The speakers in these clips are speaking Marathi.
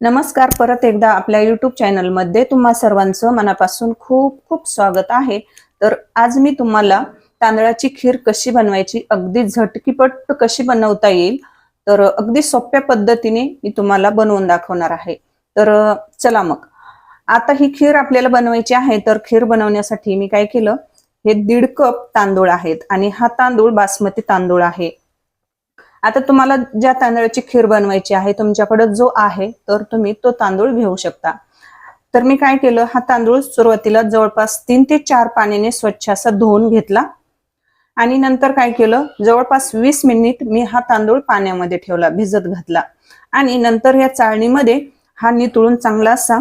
नमस्कार परत एकदा आपल्या युट्यूब चॅनलमध्ये तुम्हा सर्वांचं मनापासून खूप खूप स्वागत आहे. तर आज मी तुम्हाला तांदळाची खीर कशी बनवायची अगदी झटकीपट कशी बनवता येईल तर अगदी सोप्या पद्धतीने मी तुम्हाला बनवून दाखवणार आहे. तर चला मग. आता ही खीर आपल्याला बनवायची आहे तर खीर बनवण्यासाठी मी काय केलं हे दीड कप तांदूळ आहेत आणि हा तांदूळ बासमती तांदूळ आहे. आता तुम्हाला ज्या तांदळाची खीर बनवायची आहे तुमच्याकडे जो आहे तर तुम्ही तो तांदूळ घेऊ शकता. तर मी काय केलं हा तांदूळ सुरुवातीला जवळपास तीन ते चार पाण्याने स्वच्छ असा धुवून घेतला. आणि नंतर काय केलं जवळपास वीस मिनिट मी हा तांदूळ पाण्यामध्ये ठेवला भिजत घातला. आणि नंतर या चाळणीमध्ये हा नितळून चांगला असा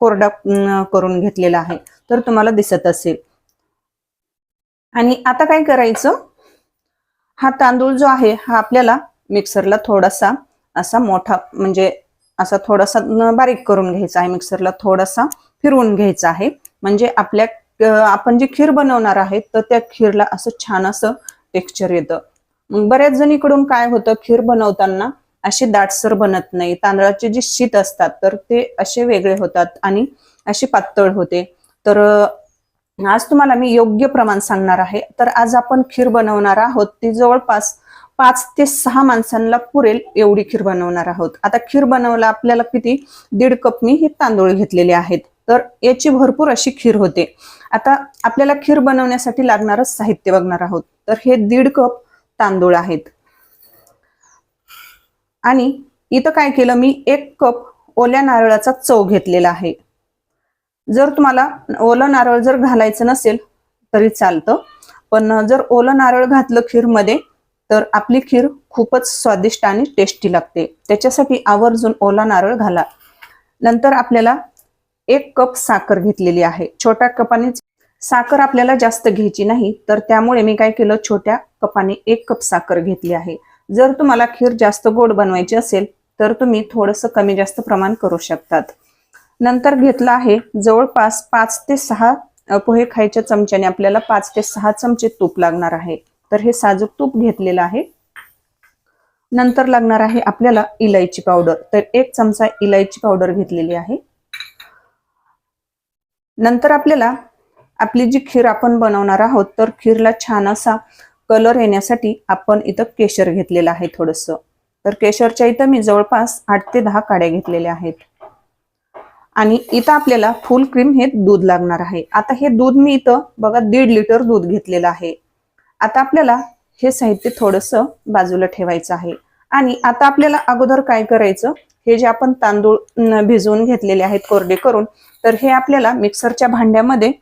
कोरडा करून घेतलेला आहे. तर तुम्हाला दिसत असेल. आणि आता काय करायचं हा तांदूळ जो आहे हा आपल्याला मिक्सरला थोडासा असा मोठा म्हणजे असा थोडासा बारीक करून घ्यायचा आहे. मिक्सरला थोडासा फिरवून घ्यायचा आहे. म्हणजे आपल्या आपण जी खीर बनवणार आहे तर त्या खीरला असं छान असं टेक्स्चर येतं. मग बऱ्याच जणीकडून काय होतं खीर बनवताना अशी दाटसर बनत नाही. तांदळाचे जे शीत असतात तर ते असे वेगळे होतात आणि अशी पातळ होते. तर आज तुम्हाला मी योग्य प्रमाण सांगणार आहे. तर आज आपण खीर बनवणार आहोत. ती जवळपास पाच ते सहा माणसांना पुरेल एवढी खीर बनवणार आहोत. आता खीर बनवला आपल्याला किती? दीड कप मी हे तांदूळ घेतलेले आहेत. तर याची भरपूर अशी खीर होते. आता आपल्याला खीर बनवण्यासाठी लागणारं साहित्य बघणार आहोत. तर हे दीड कप तांदूळ आहेत. आणि इथं काय केलं? मी एक कप ओल्या नारळाचा चव घेतलेला आहे. जर तुम्हाला ओलं नारळ जर घालायचं नसेल तरी चालतं. पण जर ओलं नारळ घातलं खीरमध्ये तर आपली खीर खूपच स्वादिष्ट आणि टेस्टी लागते. त्याच्यासाठी आवर्जून ओला नारळ घाला. नंतर आपल्याला एक कप साखर घेतलेली आहे. छोट्या कपाने साखर आपल्याला जास्त घ्यायची नाही तर त्यामुळे मी काय केलं छोट्या कपाने एक कप साखर घेतली आहे. जर तुम्हाला खीर जास्त गोड बनवायची असेल तर तुम्ही थोडंसं कमी जास्त प्रमाण करू शकतात. नंतर घेतलं आहे जवळपास पाच ते सहा पोहे खायच्या चमच्याने आपल्याला पाच ते सहा चमचे तूप लागणार आहे. तर हे साजूक तूप घेतलेलं आहे. नंतर लागणार आहे आपल्याला इलायची पावडर. तर एक चमचा इलायची पावडर घेतलेली आहे. नंतर आपल्याला आपली जी खीर आपण बनवणार आहोत तर खीरला छान असा कलर येण्यासाठी आपण इथं केशर घेतलेलं आहे थोडस. तर केशरच्या इथं मी जवळपास आठ ते दहा काड्या घेतलेल्या आहेत. आणि इथं आपल्याला फुल क्रीम हे दूध लागणार आहे. आता हे दूध मी इथं बघा दीड लिटर दूध घेतलेलं आहे. आता आपल्याला हे साहित्य थोडंसं बाजूला ठेवायचं आहे. आणि आता आपल्याला अगोदर काय करायचं? हे जे आपण तांदूळ भिजवून घेतलेले आहेत कोरडे करून तर हे आपल्याला मिक्सरच्या भांड्यामध्ये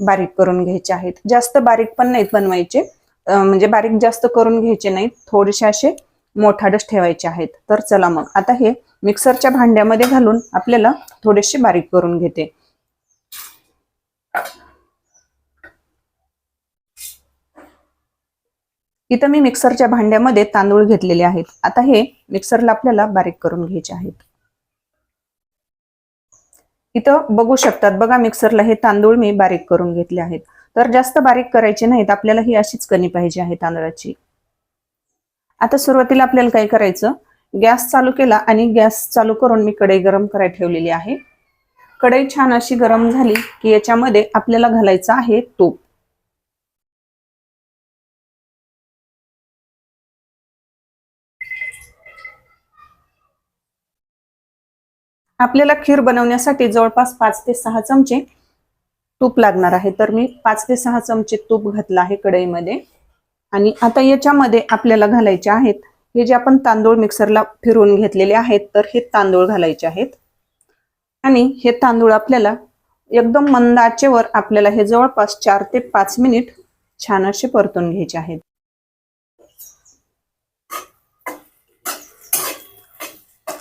बारीक करून घ्यायचे आहेत. जास्त बारीक पण नाहीत बनवायचे. म्हणजे बारीक जास्त करून घ्यायचे नाहीत. थोडेसे असे मोठाडच ठेवायचे आहेत. तर चला मग. आता हे मिक्सरच्या भांड्यामध्ये घालून आपल्याला थोडेसे बारीक करून घेते. इथं मी मिक्सरच्या भांड्यामध्ये तांदूळ घेतलेले आहेत. आता हे मिक्सरला आपल्याला बारीक करून घ्यायचे आहेत. इथं बघू शकतात. बघा मिक्सरला हे तांदूळ मी बारीक करून घेतले आहेत. तर जास्त बारीक करायचे नाहीत. आपल्याला ही अशीच कणी पाहिजे आहे तांदळाची. आता सुरुवातीला आपल्याला काय करायचं? गॅस चालू केला आणि गॅस चालू करून मी कढई गरम करायला ठेवलेली आहे. कढई छान अशी गरम झाली की याच्यामध्ये आपल्याला घालायचं आहे तूप. आपल्याला खीर बनवण्यासाठी जवळपास पाच ते सहा चमचे तूप लागणार आहे. तर मी पाच ते सहा चमचे तूप घातलं आहे कढईमध्ये. आणि आता याच्यामध्ये आपल्याला घालायचे आहेत हे जे आपण तांदूळ मिक्सरला फिरवून घेतलेले आहेत तर हे तांदूळ घालायचे आहेत. आणि हे तांदूळ आपल्याला एकदम मंद आचेवर आपल्याला हे जवळपास चार ते पाच मिनिट छान असे परतून घ्यायचे आहेत.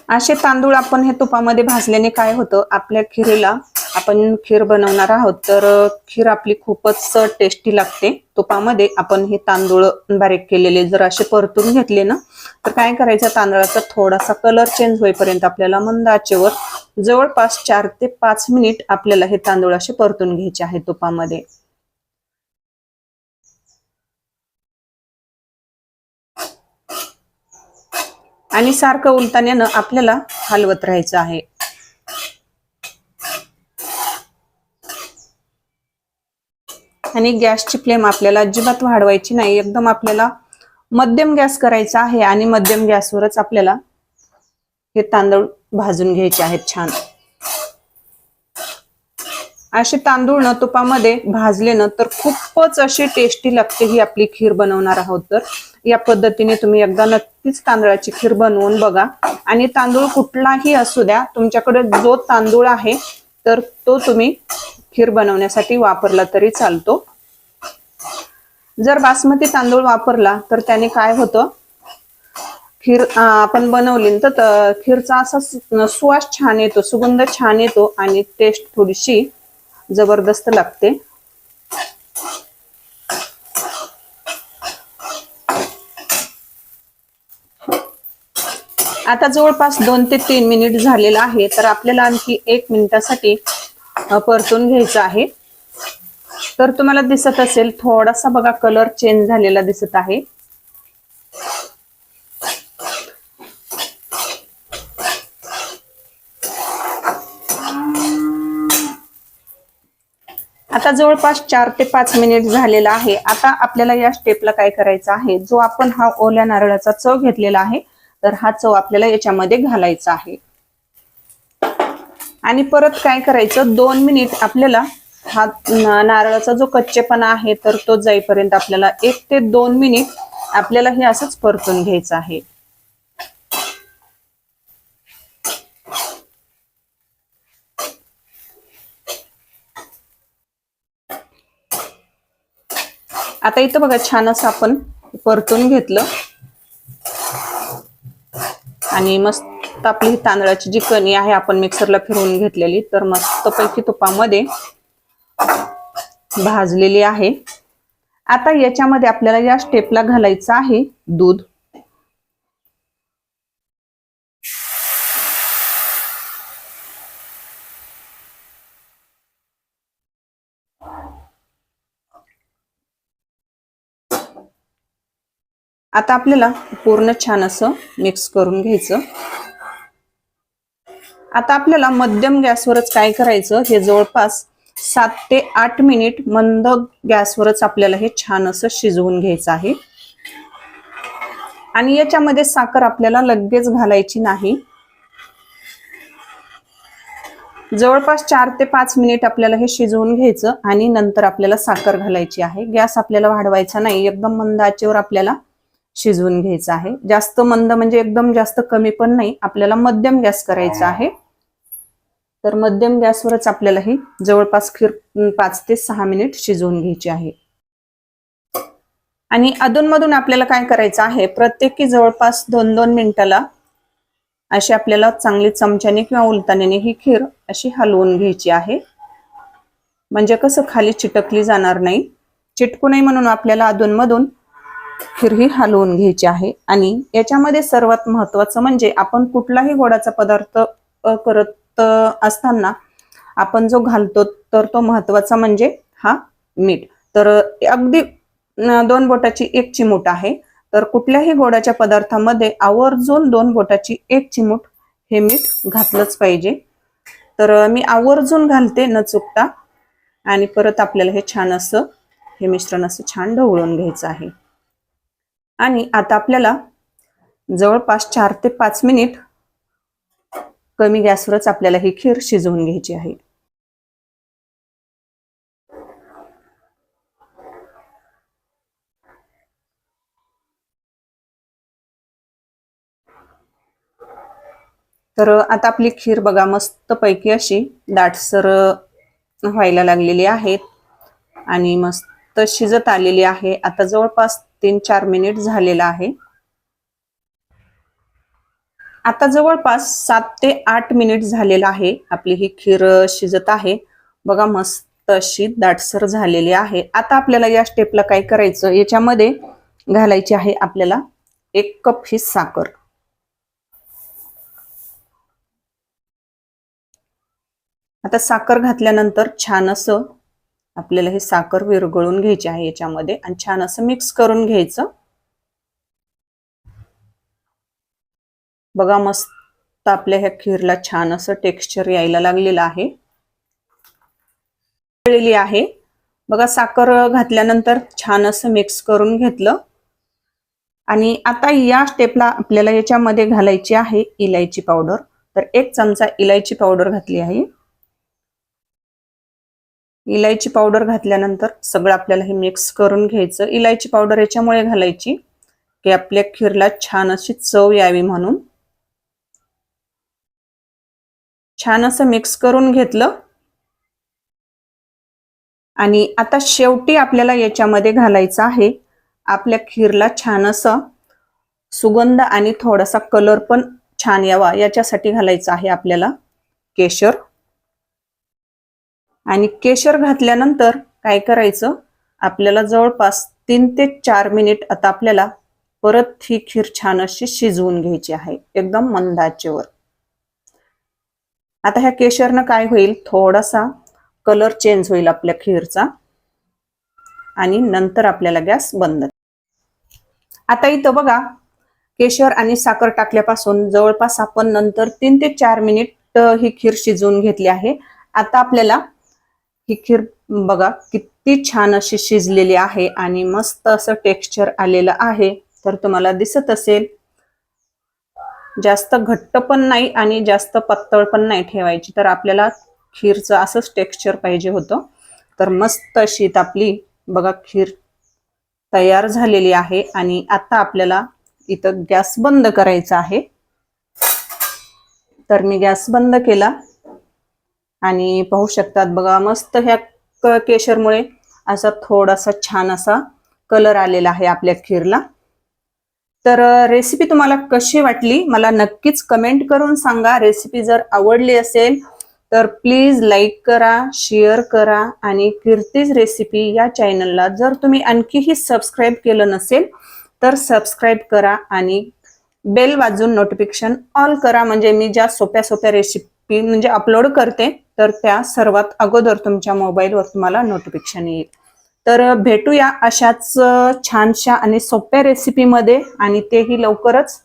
असे तांदूळ आपण हे तुपामध्ये भाजल्याने काय होतं आपल्या खिरीला आपण खीर बनवणार आहोत तर खीर आपली खूपच टेस्टी लागते. तुपामध्ये आपण हे तांदूळ बारीक केलेले जर असे परतून घेतले ना तर काय करायचं तांदळाचा थोडासा कलर चेंज होईपर्यंत आपल्याला मंद आचेवर जवळपास चार ते पाच मिनिट आपल्याला हे तांदूळ असे परतून घ्यायचे आहे तुपामध्ये. आणि सारखं उलताण्यानं आपल्याला हलवत राहायचं आहे. आणि गॅसची फ्लेम आपल्याला अजिबात वाढवायची नाही. एकदम आपल्याला मध्यम गॅस करायचा आहे आणि मध्यम गॅसवरच आपल्याला हे तांदूळ भाजून घ्यायचे आहेत छान. असे तांदूळ न तुपामध्ये भाजले ना तर खूपच अशी टेस्टी लागते ही आपली खीर बनवणार आहोत तर. या पद्धतीने तुम्ही एकदा नक्कीच तांदळाची खीर बनवून बघा. आणि तांदूळ कुठलाही असू द्या तुमच्याकडे जो तांदूळ आहे तर तो तुम्ही खीर बनवण्यासाठी वापरला तरी चालतो. जर बासमती तांदूळ वापरला तर त्याने काय होतं? खीर आपण बनवली तर खीरचा असा सुवास छान येतो सुगंध छान येतो आणि टेस्ट थोडीशी जबरदस्त लागते. आता जवळपास दोन ते तीन मिनिट झालेलं आहे तर आपल्याला आणखी एक मिनिटासाठी परतून घ्यायचं आहे. तर तुम्हाला दिसत असेल थोडासा बघा कलर चेंज झालेला दिसत आहे. आता जवळपास चार ते पाच मिनिट झालेला आहे. आता आपल्याला या स्टेपला काय करायचं आहे? जो आपण हा ओल्या नारळाचा चव घेतलेला आहे तर हा चव आपल्याला याच्यामध्ये घालायचा आहे. आणि परत काय करायचं? दोन मिनिट आपल्याला हा नारळाचा जो कच्चेपणा आहे तर तो जाईपर्यंत आपल्याला एक ते दोन मिनिट आपल्याला हे असंच परतून घ्यायचं आहे. आता इथं बघा छान असं आपण परतून घेतलं. आणि मस्त आपली तांदळाची जी कणी आहे आपण मिक्सरला फिरवून घेतलेली तर मस्तपैकी तुपामध्ये भाजलेली आहे. आता याच्यामध्ये आपल्याला या स्टेपला घालायचं आहे दूध. आता आपल्याला पूर्ण छान असं मिक्स करून घ्यायचं. आता आपल्याला मध्यम गॅसवरच काय करायचं? हे जवळपास सात ते आठ मिनिट मंद गॅसवरच आपल्याला हे छान असं शिजवून घ्यायचं आहे. आणि याच्यामध्ये साखर आपल्याला लगेच घालायची नाही. जवळपास चार ते पाच मिनिट आपल्याला हे शिजवून घ्यायचं आणि नंतर आपल्याला साखर घालायची आहे. गॅस आपल्याला वाढवायचा नाही एकदम मंद आचेवर आपल्याला शिजवून घ्यायचं आहे. जास्त मंद म्हणजे एकदम जास्त कमी पण नाही आपल्याला मध्यम गॅस करायचा आहे. तर मध्यम गॅसवरच आपल्याला ही जवळपास खीर पाच ते सहा मिनिट शिजवून घ्यायची आहे. आणि अधूनमधून आपल्याला काय करायचं आहे प्रत्येकी जवळपास दोन दोन मिनिटाला अशी आपल्याला चांगली चमच्याने किंवा उलटण्याने ही खीर अशी हलवून घ्यायची आहे. म्हणजे कसं खाली चिटकली जाणार नाही चिटकू नये म्हणून आपल्याला अधूनमधून खीर ही हलवून घ्यायची आहे. आणि याच्यामध्ये सर्वात महत्वाचं म्हणजे आपण कुठलाही गोडाचा पदार्थ करत असताना आपण जो घालतो तर तो महत्त्वाचा म्हणजे हा मीठ. तर अगदी दोन बोटाची एक चिमूट आहे. तर कुठल्याही गोडाच्या पदार्थामध्ये आवर्जून दोन बोटाची एक चिमूट हे मीठ घातलंच पाहिजे. तर मी आवर्जून घालते न चुकता. आणि परत आपल्याला हे छान असं हे मिश्रण असं छान ढवळून घ्यायचं आहे. आणि आता आपल्याला जवळपास चार ते पाच मिनिट कमी गॅसवरच आपल्याला ही खीर शिजवून घ्यायची आहे. तर आता आपली खीर बघा मस्तपैकी अशी दाटसर व्हायला लागलेली आहेत आणि मस्त शिजत आलेली आहे. आता जवळपास तीन चार मिनिट झालेला आहे. आता जवळपास सात ते आठ मिनिट झालेला आहे. आपली ही खीर शिजत आहे. बघा मस्त अशी दाटसर झालेली आहे. आता आपल्याला या स्टेपला काय करायचं? याच्यामध्ये घालायची आहे आपल्याला एक कप ही साखर. आता साखर घातल्यानंतर छान असं आपल्याला हे साखर विरघळून घ्यायची आहे याच्यामध्ये आणि छान असं मिक्स करून घ्यायचं. बघा मस्त आपल्या ह्या खीरला छान असं टेक्स्चर यायला लागलेलं आहे. आहे. बघा साखर घातल्यानंतर छान असं मिक्स करून घेतलं. आणि आता या स्टेपला आपल्याला याच्यामध्ये घालायची आहे इलायची पावडर तर एक चमचा इलायची पावडर घातली आहे. इलायची पावडर घातल्यानंतर सगळं आपल्याला हे मिक्स करून घ्यायचं. इलायची पावडर याच्यामुळे घालायची की आपल्या खीरला छान अशी चव यावी म्हणून. छान असं मिक्स करून घेतलं. आणि आता शेवटी आपल्याला याच्यामध्ये घालायचं आहे. आपल्या खीरला छान असं सुगंध आणि थोडासा कलर पण छान यावा याच्यासाठी घालायचं आहे आपल्याला केशर. आणि केशर घातल्यानंतर काय करायचं? आपल्याला जवळपास तीन ते चार मिनिट आता आपल्याला परत ही खीर छान अशी शिजवून घ्यायची आहे. एकदम मंदाचेवर आता ह्या केशरनं काय होईल? थोडासा कलर चेंज होईल आपल्या खीरचा. आणि नंतर आपल्याला गॅस बंद. आता इथं बघा केशर आणि साखर टाकल्यापासून जवळपास आपण नंतर तीन ते चार मिनिट ही खीर शिजवून घेतली आहे. आता आपल्याला ही खीर बघा किती छान अशी शिजलेली आहे आणि मस्त असं टेक्स्चर आलेलं आहे. तर तुम्हाला दिसत असेल जास्त घट्ट पण नाही आणि जास्त पातळ पण नाही ठेवायची. तर आपल्याला खीरचं असंच टेक्स्चर पाहिजे होतं. तर मस्त अशी आपली बघा खीर तयार झालेली आहे आणि आता आपल्याला इथं गॅस बंद करायचा आहे. तर मी गॅस बंद केला आणि पाहू शकतात बघा मस्त ह्या केशरमुळे असा थोडासा छान असा कलर आलेला आहे आपल्या खीरला. तर रेसिपी तुम्हाला कशी वाटली? मला नक्कीच कमेंट करून सांगा. रेसिपी जर आवडली असेल तर प्लीज लाईक करा शेअर करा आणि कीर्तीज रेसिपी या चॅनलला जर तुम्ही आणखीही सबस्क्राईब केलं नसेल तर सबस्क्राईब करा आणि बेल वाजून नोटिफिकेशन ऑल करा. म्हणजे मी ज्या सोप्या सोप्या रेसिपी म्हणजे अपलोड करते तर त्या सर्वात अगोदर तुमच्या मोबाईलवर तुम्हाला नोटिफिकेशन येईल. तर भेटूया अशाच छानशा आणि सोप्या रेसिपीमध्ये आणि तेही लवकरच.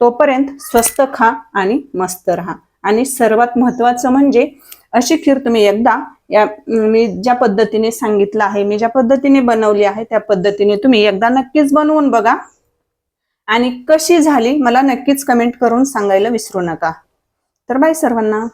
तोपर्यंत स्वस्त खा आणि मस्त राहा. आणि सर्वात महत्वाचं म्हणजे अशी खीर तुम्ही एकदा या मी ज्या पद्धतीने सांगितलं आहे मी ज्या पद्धतीने बनवली आहे त्या पद्धतीने तुम्ही एकदा नक्कीच बनवून बघा. आणि कशी झाली मला नक्कीच कमेंट करून सांगायला विसरू नका. तर बाय सर्वांना.